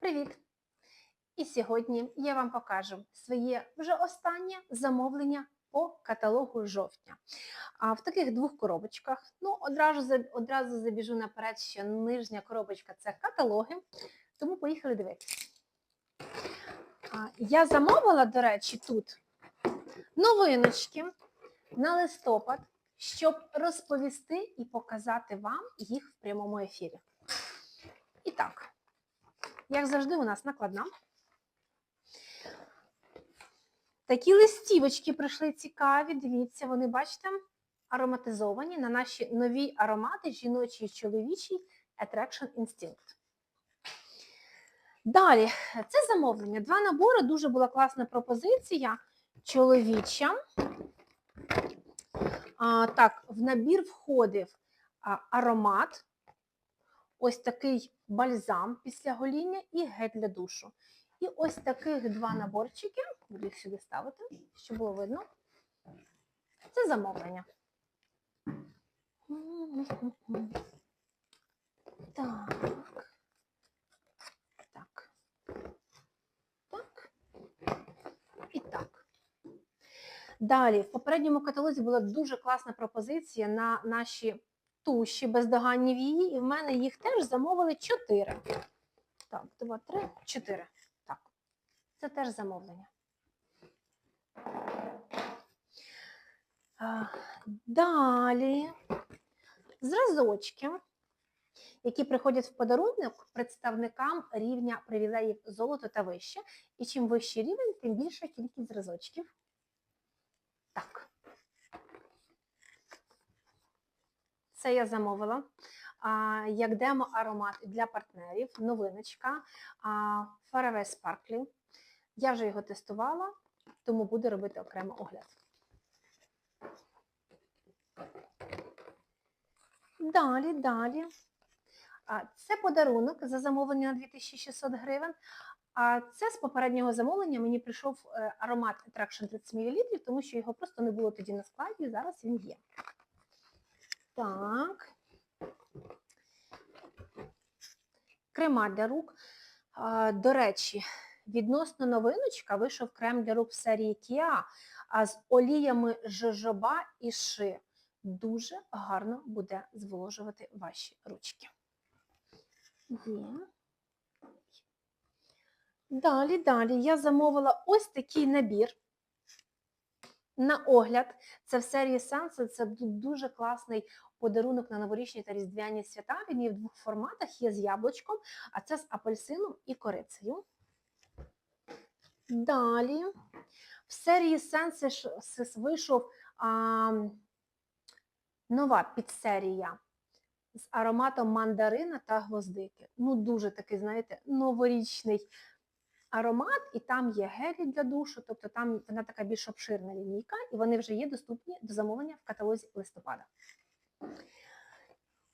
Привіт! І сьогодні я вам покажу своє вже останнє замовлення по каталогу жовтня. А в таких двох коробочках. Ну, одразу, одразу забіжу наперед, що нижня коробочка це каталоги, тому поїхали дивитися. Я замовила, до речі, тут новиночки на листопад, щоб розповісти і показати вам їх в прямому ефірі. І так, як завжди, у нас накладна. Такі листівочки прийшли цікаві. Дивіться, вони, бачите, ароматизовані на наші нові аромати жіночий і чоловічий Attraction Instinct. Далі, це замовлення. Два набори, дуже була класна пропозиція. Чоловіча. А, так, в набір входив аромат, ось такий бальзам після гоління і гель для душу. І ось таких два наборчики, буду їх сюди ставити, щоб було видно. Це замовлення. Так. Так. Так. І так. Далі, в попередньому каталозі була дуже класна пропозиція на наші туші бездоганні вії, і в мене їх теж замовили 4. Так, 2, 3, 4. Так. Це теж замовлення. Далі зразочки, які приходять в подарунок представникам рівня привілеїв золото та вище. І чим вищий рівень, тим більша кількість зразочків. Так. Це я замовила. Як демо аромат для партнерів, новиночка Faraway Sparkling. Я вже його тестувала, тому буду робити окремо огляд. Далі, далі. Це подарунок за замовлення на 2600 гривень. А це з попереднього замовлення мені прийшов е, аромат Attraction 30 мл, тому що його просто не було тоді на складі, зараз він є. Так. Крема для рук. До речі, відносно новиночка вийшов крем для рук в серії Kia а з оліями жожоба і ши. Дуже гарно буде зволожувати ваші ручки. Далі, далі я замовила ось такий набір на огляд. Це в серії Sense, це дуже класний подарунок на новорічні та різдвяні свята. Він є в двох форматах, є з яблучком, а це з апельсином і корицею. Далі в серії Senses вийшов а, нова підсерія з ароматом мандарина та гвоздики. Ну, дуже такий, знаєте, новорічний аромат, і там є гелі для душу, тобто там вона така більш обширна лінійка, і вони вже є доступні до замовлення в каталозі листопада.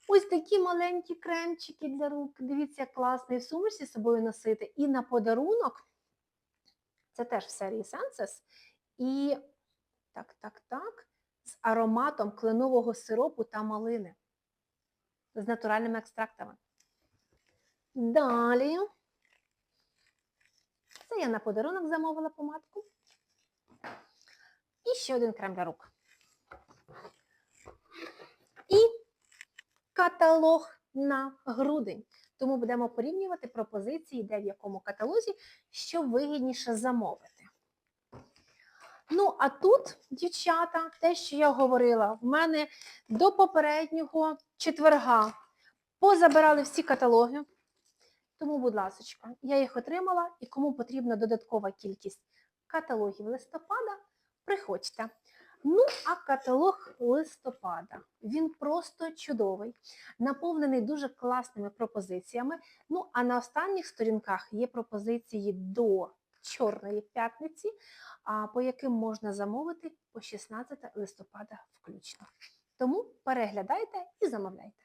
Ось такі маленькі кремчики для рук. Дивіться, як класно і в сумочці з собою носити. І на подарунок, це теж в серії Senses, і так, так, так, з ароматом кленового сиропу та малини. З натуральними екстрактами. Далі. Це я на подарунок замовила помадку. І ще один крем для рук. І каталог на грудень. Тому будемо порівнювати пропозиції, де в якому каталозі, що вигідніше замовити. Ну, а тут, дівчата, те, що я говорила, в мене до попереднього четверга позабирали всі каталоги. Тому, будь ласка, я їх отримала, і кому потрібна додаткова кількість каталогів листопада, приходьте. Ну, а каталог листопада, він просто чудовий, наповнений дуже класними пропозиціями. Ну, а на останніх сторінках є пропозиції до Чорної п'ятниці, по яким можна замовити по 16 листопада включно. Тому переглядайте і замовляйте.